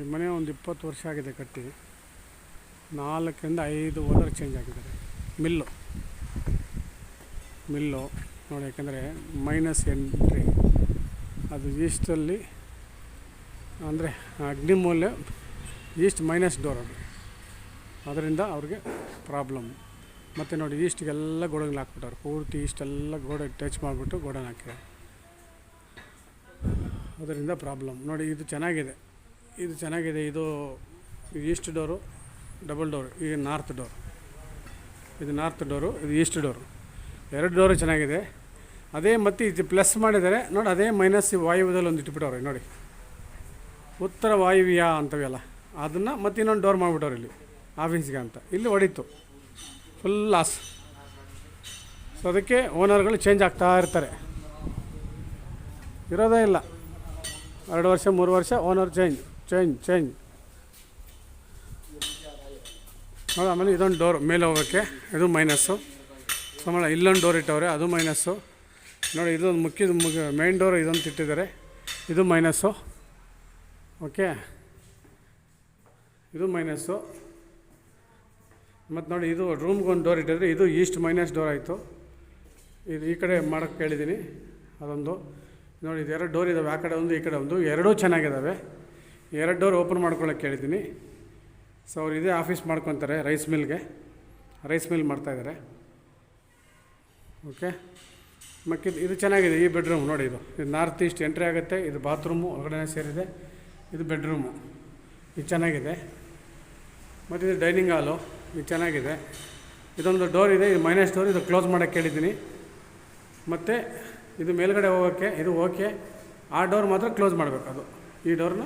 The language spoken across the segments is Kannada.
ಈ ಮನೆ ಒಂದು ಇಪ್ಪತ್ತು ವರ್ಷ ಆಗಿದೆ ಕಟ್ಟಿ. ನಾಲ್ಕರಿಂದ ಐದು ಓನರ್ ಚೇಂಜ್ ಆಗಿದ್ದಾರೆ. ಮಿಲ್ಲು. ಮಿಲ್ಲು. ನೋಡಿ, ಯಾಕೆಂದರೆ ಮೈನಸ್ ಎಂಟ್ರಿ ಅದು ಈಸ್ಟಲ್ಲಿ ಅಂದರೆ ಅಗ್ನಿಮೂಲ್ಯ ಈಸ್ಟ್ ಮೈನಸ್ ಡೋರ್ ಅದು. ಅದರಿಂದ ಅವ್ರಿಗೆ ಪ್ರಾಬ್ಲಮ್ ಮತ್ತು ನೋಡಿ ಈಸ್ಟ್ಗೆಲ್ಲ ಗೋಡನ್ಗಳು ಹಾಕ್ಬಿಟ್ಟವ್ರು. ಪೂರ್ತಿ ಈಸ್ಟೆಲ್ಲ ಗೋಡೆ ಟಚ್ ಮಾಡಿಬಿಟ್ಟು ಗೋಡನ್ ಹಾಕಿದ್ದಾರೆ ಅದರಿಂದ ಪ್ರಾಬ್ಲಮ್ ನೋಡಿ, ಇದು ಚೆನ್ನಾಗಿದೆ. ಇದು ಚೆನ್ನಾಗಿದೆ. ಇದು ಈಸ್ಟ್ ಡೋರು, ಡಬಲ್ ಡೋರ್ ಈಗ ನಾರ್ತ್ ಡೋರ್. ಇದು ನಾರ್ತ್ ಡೋರು, ಇದು ಈಸ್ಟ್ ಡೋರು. ಎರಡು ಡೋರು ಚೆನ್ನಾಗಿದೆ. ಅದೇ ಮತ್ತು ಇದು ಪ್ಲಸ್ ಮಾಡಿದರೆ, ನೋಡಿ ಅದೇ ಮೈನಸ್ ವಾಯುವ್ಯದಲ್ಲಿ ಒಂದು ಇಟ್ಬಿಟ್ಟವ್ರೆ, ನೋಡಿ. ಉತ್ತರ ವಾಯುವ್ಯ ಅಂತವೆಲ್ಲ. ಅದನ್ನು ಮತ್ತೆ ಇನ್ನೊಂದು ಡೋರ್ ಮಾಡಿಬಿಟ್ಟವ್ರೆ ಇಲ್ಲಿ, ಆಫೀಸ್ಗೆ ಅಂತ. ಇಲ್ಲಿ ಹೊಡಿತು. Full loss. ಸೊ ಅದಕ್ಕೆ ಓನರ್ಗಳು ಚೇಂಜ್ ಆಗ್ತಾ ಇರ್ತಾರೆ. ಇರೋದೇ ಇಲ್ಲ. ಎರಡು ವರ್ಷ, ಮೂರು ವರ್ಷ ಓನರ್ ಚೇಂಜ್. ಚೇಂಜ್ ಚೇಂಜ್ ನೋಡಿ ಆಮೇಲೆ ಇದೊಂದು ಡೋರ್ ಮೇಲೆ ಹೋಗೋಕ್ಕೆ, ಇದು ಮೈನಸ್ಸು ಆಮೇಲೆ ಇಲ್ಲೊಂದು ಡೋರ್ ಇಟ್ಟವ್ರೆ, ಅದು ಮೈನಸ್ಸು ನೋಡಿ, ಇದೊಂದು ಮುಖ್ಯ ಮುಗ ಮೇನ್ ಡೋರ್ ಇದೊಂದು ಇಟ್ಟಿದ್ದಾರೆ. ಇದು ಮೈನಸ್ಸು ಓಕೆ ಇದು ಮೈನಸ್ಸು ಮತ್ತು ನೋಡಿ, ಇದು ರೂಮ್ಗೆ ಒಂದು ಡೋರ್ ಇಟ್ಟಿದ್ರೆ, ಇದು ಈಸ್ಟ್ ಮೈನಸ್ ಡೋರ್ ಆಯಿತು. ಇದು ಈ ಕಡೆ ಮಾಡೋಕ್ಕೆ ಕೇಳಿದ್ದೀನಿ, ಅದೊಂದು. ನೋಡಿ, ಇದು ಎರಡು ಡೋರ್ ಇದ್ದಾವೆ ಆ ಕಡೆ ಒಂದು, ಈ ಕಡೆ ಒಂದು, ಎರಡೂ ಚೆನ್ನಾಗಿದ್ದಾವೆ ಎರಡು ಡೋರ್ ಓಪನ್ ಮಾಡ್ಕೊಳ್ಳೋಕೆ ಕೇಳಿದ್ದೀನಿ. ಸೊ ಅವ್ರು ಇದೇ ಆಫೀಸ್ ಮಾಡ್ಕೊತಾರೆ ರೈಸ್ ಮಿಲ್ಗೆ. ರೈಸ್ ಮಿಲ್ ಮಾಡ್ತಾಯಿದ್ದಾರೆ ಓಕೆ ಮತ್ತು ಇದು ಚೆನ್ನಾಗಿದೆ ಈ ಬೆಡ್ರೂಮ್ ನೋಡಿ ಇದು. ಇದು ನಾರ್ತ್ ಈಸ್ಟ್ ಎಂಟ್ರಿ ಆಗುತ್ತೆ. ಇದು ಬಾತ್ರೂಮು ಒಳಗಡೆ ಸೇರಿದೆ. ಇದು ಬೆಡ್ರೂಮು. ಇದು ಚೆನ್ನಾಗಿದೆ. ಮತ್ತು ಇದು ಡೈನಿಂಗ್ ಹಾಲು. ಇದು ಚೆನ್ನಾಗಿದೆ. ಇದೊಂದು ಡೋರ್ ಇದೆ. ಇದು ಮೈನಸ್ ಡೋರ್. ಇದು ಕ್ಲೋಸ್ ಮಾಡೋಕ್ಕೆ ಕೇಳಿದ್ದೀನಿ. ಮತ್ತು ಇದು ಮೇಲ್ಗಡೆ ಹೋಗೋಕ್ಕೆ ಇದು ಓಕೆ. ಆ ಡೋರ್ ಮಾತ್ರ ಕ್ಲೋಸ್ ಮಾಡಬೇಕು ಅದು. ಈ ಡೋರ್ನ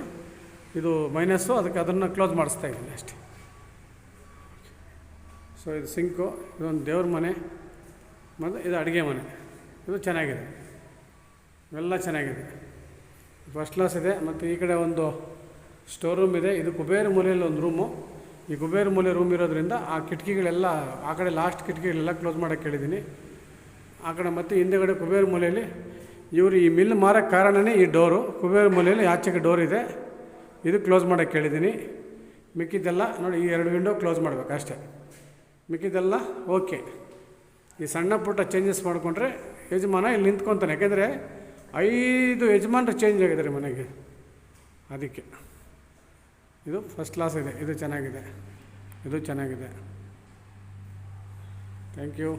ಇದು ಮೈನಸ್ಸು, ಅದಕ್ಕೆ ಅದನ್ನು ಕ್ಲೋಸ್ ಮಾಡಿಸ್ತಾ ಇದ್ದೀನಿ ಅಷ್ಟೇ. ಸೊ ಇದು ಸಿಂಕು ಇದೊಂದು ದೇವ್ರ ಮನೆ, ಮತ್ತು ಇದು ಅಡುಗೆ ಮನೆ. ಇದು ಚೆನ್ನಾಗಿದೆ. ಇವೆಲ್ಲ ಚೆನ್ನಾಗಿದೆ. ಫಸ್ಟ್ ಕ್ಲಾಸ್ ಇದೆ, ಮತ್ತು ಈ ಕಡೆ ಒಂದು ಸ್ಟೋರ್ ರೂಮ್ ಇದೆ. ಇದು ಕುಬೇರ ಮೂಲೆಯಲ್ಲಿ ಒಂದು ರೂಮು ಈ ಕುಬೇರ ಮೂಲೆ ರೂಮ್ ಇರೋದ್ರಿಂದ ಆ ಕಿಟಕಿಗಳೆಲ್ಲ, ಆ ಕಡೆ ಲಾಸ್ಟ್ ಕಿಟಕಿಗಳೆಲ್ಲ ಕ್ಲೋಸ್ ಮಾಡೋಕ್ಕೆ ಹೇಳಿದ್ದೀನಿ ಆ ಕಡೆ ಮತ್ತು ಹಿಂದೆಗಡೆ ಕುಬೇರ ಮೂಲೆಯಲ್ಲಿ ಇವರು ಈ ಮಿಲ್ ಮಾರೋಕ್ಕೆ ಕಾರಣವೇ ಈ ಡೋರು ಕುಬೇರ ಮೂಲೆಯಲ್ಲಿ ಆಚೆಗೆ ಡೋರ್ ಇದೆ. ಇದು ಕ್ಲೋಸ್ ಮಾಡೋಕ್ಕೆ ಹೇಳಿದ್ದೀನಿ ಮಿಕ್ಕಿದ್ದೆಲ್ಲ ನೋಡಿ ಈ ಎರಡು ವಿಂಡೋ ಕ್ಲೋಸ್ ಮಾಡಬೇಕು ಅಷ್ಟೇ. ಮಿಕ್ಕಿದ್ದೆಲ್ಲ ಓಕೆ ಈ ಸಣ್ಣ ಪುಟ್ಟ ಚೇಂಜಸ್ ಮಾಡಿಕೊಂಡ್ರೆ ಯಜಮಾನ ಇಲ್ಲಿ ನಿಂತ್ಕೊತಾನೆ. ಯಾಕೆಂದರೆ ಐದು ಯಜಮಾನರು ಚೇಂಜ್ ಆಗಿದ್ದಾರೆ ಮನೆಗೆ. ಅದಕ್ಕೆ. ಇದು ಫಸ್ಟ್ ಕ್ಲಾಸ್ ಇದೆ. ಇದು ಚೆನ್ನಾಗಿದೆ. ಇದು ಚೆನ್ನಾಗಿದೆ. Thank you